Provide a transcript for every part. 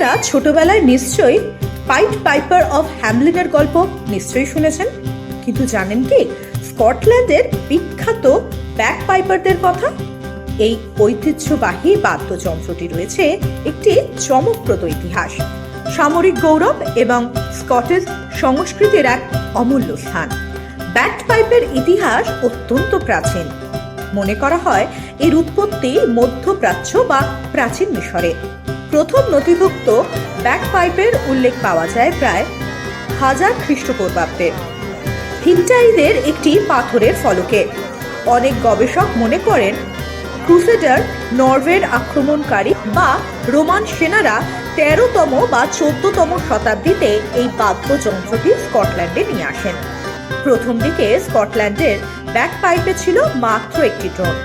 আপনারা ছোটবেলায় নিশ্চয়ই পাইট পাইপার অফ হ্যামলিনের গল্প নিশ্চয়ই শুনেছেন। কিন্তু জানেন কি, স্কটল্যান্ডের বিখ্যাত ব্যাক পাইপারদের কথা? এই ঐতিহ্যবাহী বাদ্যযন্ত্রটি রয়েছে একটি চমকপ্রদ ইতিহাস, সামরিক গৌরব এবং স্কটিশ সংস্কৃতির এক অমূল্য স্থান। ব্যাট পাইপের ইতিহাস অত্যন্ত প্রাচীন। মনে করা হয়, এর উৎপত্তি মধ্যপ্রাচ্য বা প্রাচীন মিশরে। প্রথম নথিভুক্ত ব্যাক পাইপের উল্লেখ পাওয়া যায় প্রায় হাজার খ্রিস্টপূর্বাব্দে। হিন্টাইদের একটি পাথরের ফলকে। অনেক গবেষক মনে করেন, ক্রুসেডার নরওয়ের আক্রমণকারী বা রোমান সেনারা তেরোতম বা চোদ্দতম শতাব্দীতে এই বাদ্যযন্ত্রটি স্কটল্যান্ডে নিয়ে আসেন। প্রথম দিকে স্কটল্যান্ডের ব্যাক পাইপে ছিল মাত্র একটি ড্রোন।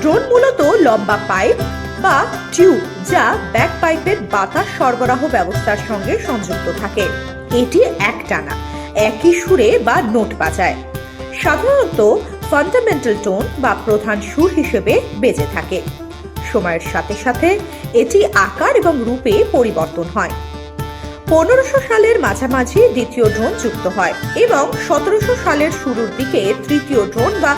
ড্রোন মূলত লম্বা পাইপ বা টিউব যা ব্যাক পাইপের বাতাস সরবরাহ ব্যবস্থার সঙ্গে সংযুক্ত থাকে। এটি একটানা, একই সুরে বা নোট বাজায়। সাধারণত ফান্ডামেন্টাল টোন বা প্রধান সুর হিসেবে বেজে থাকে। সময়ের সাথে সাথে এটি আকার এবং রূপে পরিবর্তন হয়। পনেরোশো সালের মাঝামাঝি দ্বিতীয় ড্রোন যুক্ত হয় এবং সতেরোশো সালের শুরুর দিকে তৃতীয় ড্রোন বা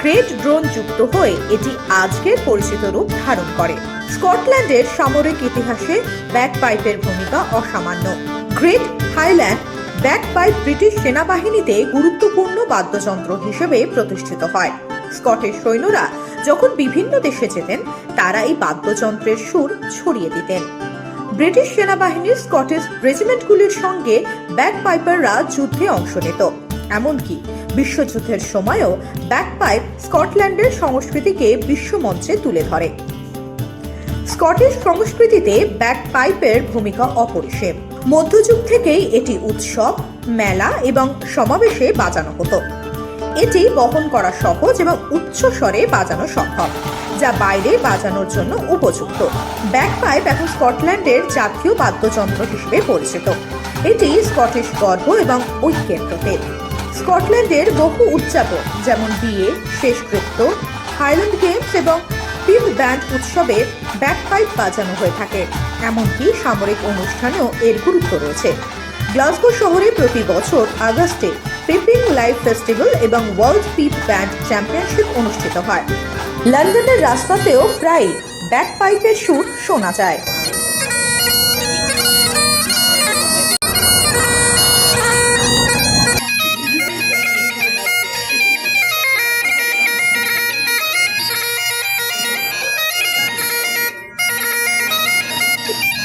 গ্রেট ড্রোন যুক্ত হয়ে এটি আজকের পরিচিত রূপ ধারণ করে। স্কটল্যান্ডের সামরিক ইতিহাসে ব্যাক পাইপের ভূমিকা অসামান্য। Great highland bagpipe British সেনাবাহিনীতে গুরুত্বপূর্ণ বাদ্যযন্ত্র হিসেবে প্রতিষ্ঠিত হয়। স্কটের সৈন্যরা যখন বিভিন্ন দেশে যেতেন, তারা এই বাদ্যযন্ত্রের সুর ছড়িয়ে দিতেন। ব্রিটিশ সেনাবাহিনীর স্কটিশ রেজিমেন্টগুলির সঙ্গে ব্যাক পাইপাররা যুদ্ধে অংশ নিত। এমনকি বিশ্বযুদ্ধের সময়ও ব্যাক পাইপ স্কটল্যান্ডের সংস্কৃতিকে বিশ্বমঞ্চে তুলে ধরে। স্কটিশ সংস্কৃতিতে ব্যাক পাইপের ভূমিকা অপরিসীম। মধ্যযুগ থেকেই এটি উৎসব, মেলা এবং সমাবেশে বাজানো হতো। এটি বহন করা সহজ এবং উচ্চ স্বরে বাজানো সম্ভব, যা বাইরে বাজানোর জন্য উপযুক্ত। ব্যাক পাইপ এখন স্কটল্যান্ডের জাতীয় বাদ্যযন্ত্র হিসেবে পরিচিত। এটি স্কটিশ গর্ব এবং ঐক্যের প্রতীক। স্কটল্যান্ডের বহু উদযাপন যেমন বিয়ে, শেষকৃত্য হাইল্যান্ড গেমস এবং পিপ ব্যান্ড উৎসবে ব্যাকপাইপ বাজানো হয়ে থাকে। এমনকি সামরিক অনুষ্ঠানেও এর গুরুত্ব রয়েছে। গ্লাসগো শহরে প্রতি বছর আগস্টে পিপিং লাইভ ফেস্টিভ্যাল এবং ওয়ার্ল্ড পিপ ব্যান্ড চ্যাম্পিয়নশিপ অনুষ্ঠিত হয়। লন্ডনের রাস্তাতেও প্রায় ব্যাকপাইপের সুর শোনা যায়।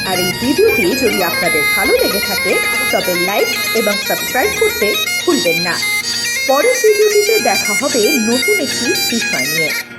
আর এই ভিডিওটি যদি আপনাদের ভালো লেগে থাকে, তবে লাইক এবং সাবস্ক্রাইব করতে ভুলবেন না। পরের ভিডিওটিতে দেখা হবে নতুন একটি বিষয় নিয়ে।